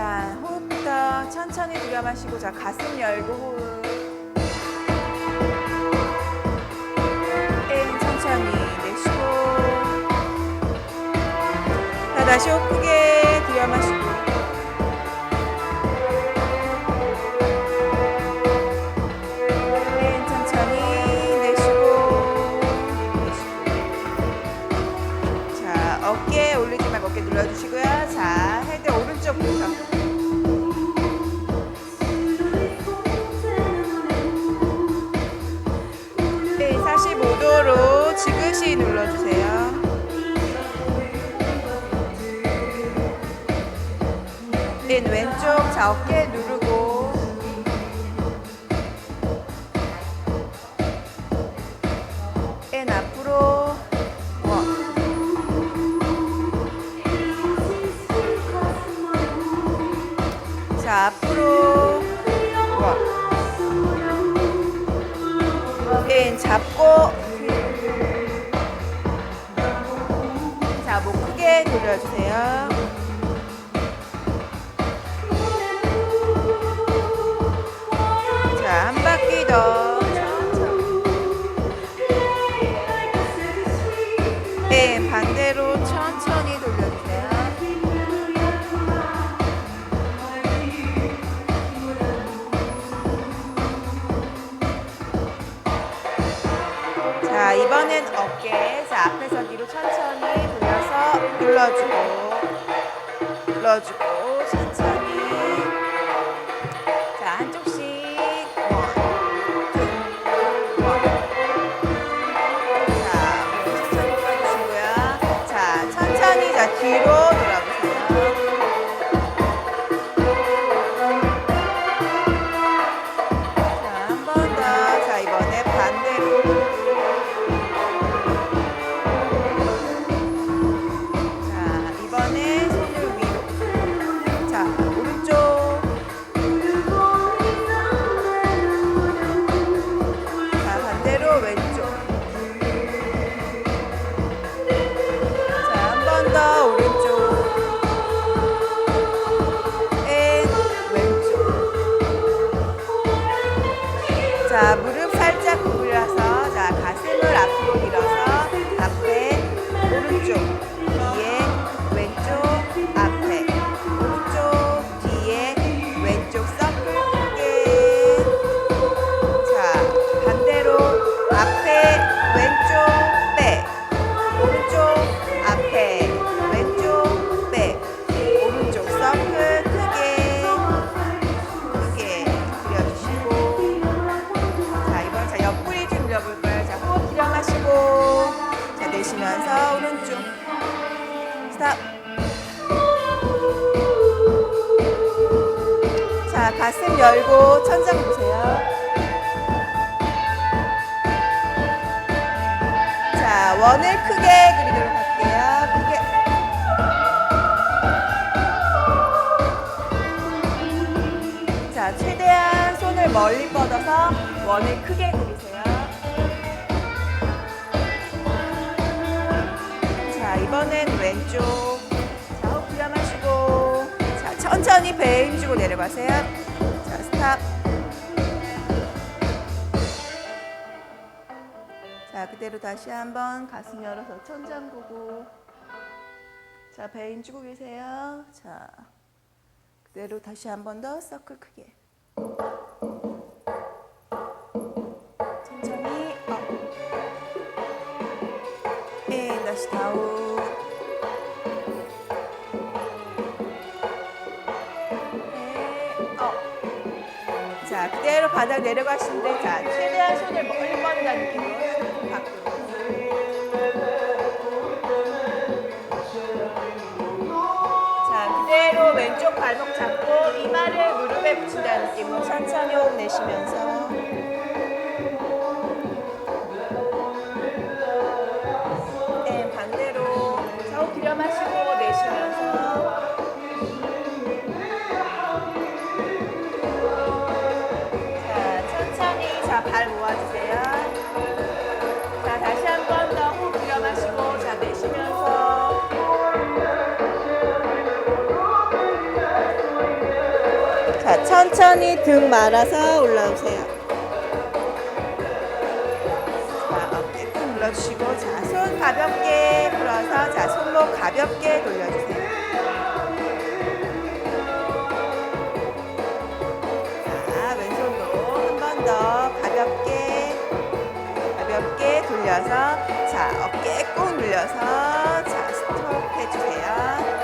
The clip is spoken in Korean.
자, 호흡부터 천천히 들여 마시고, 자, 가슴 열고 호흡. 인 천천히 내쉬고. 자, 다시 호흡 크게 들여 마시고. 인 천천히 내쉬고. 내쉬고. 자, 어깨 올리지 말고 어깨 눌러주시고요. 자, 헤드 오른쪽부터. 네, 왼쪽 자 어깨 누르고 앤 앞으로 원. 자 앞으로 원. 앤 잡고 자 목 크게 돌려주세요. 이번엔 어깨 자 앞에서 뒤로 천천히 돌려서 눌러주고 눌러주고 자, 가슴 열고 천장 보세요. 자 원을 크게 그리도록 할게요. 크게. 자 최대한 손을 멀리 뻗어서 원을 크게 그리세요. 자, 이번엔 왼쪽. 천천히 배에 힘주고 내려가세요. 자, 스탑. 자, 그대로 다시 한번 가슴 열어서 천장 보고. 자, 배에 힘주고 계세요. 자, 그대로 다시 한번 더 서클 크게. 천천히 업. 앤 다시 다운. 자, 그대로 바닥 내려가시는데, 자, 최대한 손을 멀리 뻗는다는 느낌으로 밖으로. 자, 그대로 왼쪽 발목 잡고 이마를 무릎에 붙인다는 느낌으로 천천히 호흡 내쉬면서 자, 발 모아주세요. 자, 다시 한 번 더 호흡 들여마시고, 자, 내쉬면서. 자, 천천히 등 말아서 올라오세요. 자, 어깨 꾹 눌러주시고, 자, 손 가볍게 풀어서, 자, 손목 가볍게 돌려주세요. 늘려서 자 어깨 꾹 눌려서 자 스톱 해주세요.